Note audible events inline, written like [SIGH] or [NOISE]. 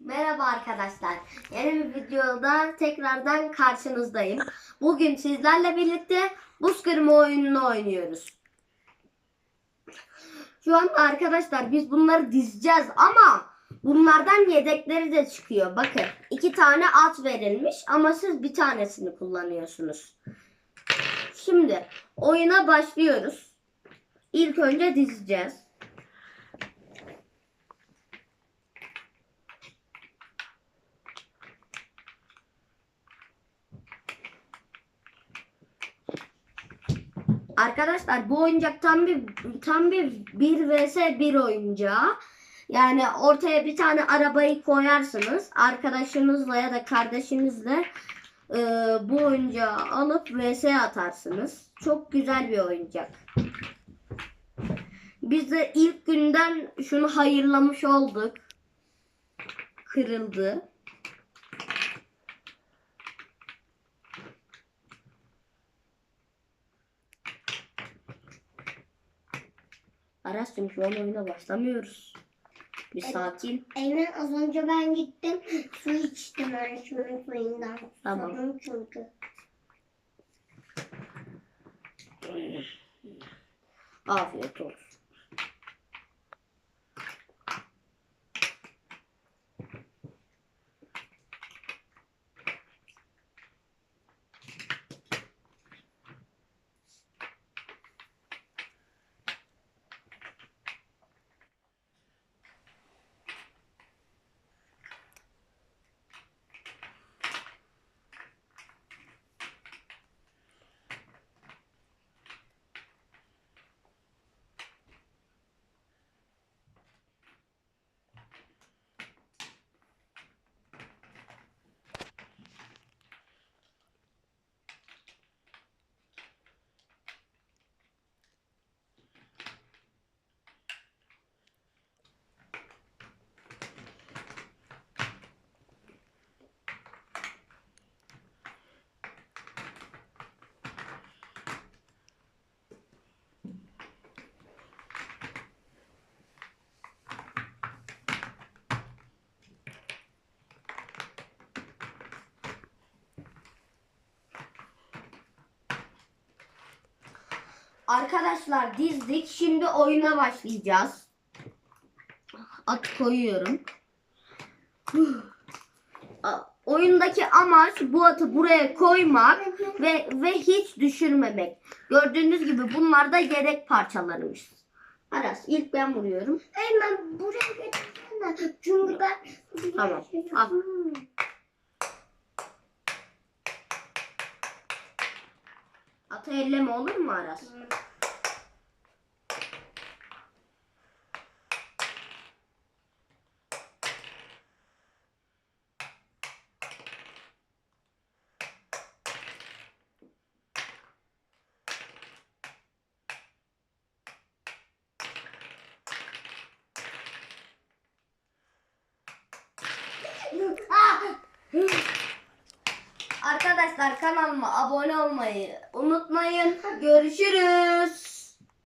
Merhaba arkadaşlar. Yeni bir videoda tekrardan karşınızdayım. Bugün sizlerle birlikte buz kırma oyununu oynuyoruz. Şu an arkadaşlar biz bunları dizeceğiz ama bunlardan yedekleri de çıkıyor. Bakın iki tane at verilmiş ama siz bir tanesini kullanıyorsunuz. Şimdi oyuna başlıyoruz. İlk önce dizeceğiz. Arkadaşlar bu oyuncak tam bir tam bir 1 vs 1 oyuncağı. Yani ortaya bir tane arabayı koyarsınız. Arkadaşınızla ya da kardeşinizle e, bu oyuncağı alıp vs atarsınız. Çok güzel bir oyuncak. Biz de ilk günden şunu hayırlamış olduk. Kırıldı. Aras'cığım şu an oyuna başlamıyoruz. Bir Evet. sakin. Eymen az önce ben gittim [LAUGHS] su içtim öğretmenin suyundan. Tamam. Susadım çünkü. Afiyet olsun. Arkadaşlar dizdik. Şimdi oyuna başlayacağız. At koyuyorum. Oyundaki amaç bu atı buraya koymak ve ve hiç düşürmemek. Gördüğünüz gibi bunlar da yedek parçalarıymış. Aras ilk ben vuruyorum. Eymen buraya getirsene. Çünkü ben... Tamam, al. Hmm. Atı elleme olur mu Aras? Ah! Arkadaşlar kanalıma abone olmayı unutmayın. Görüşürüz.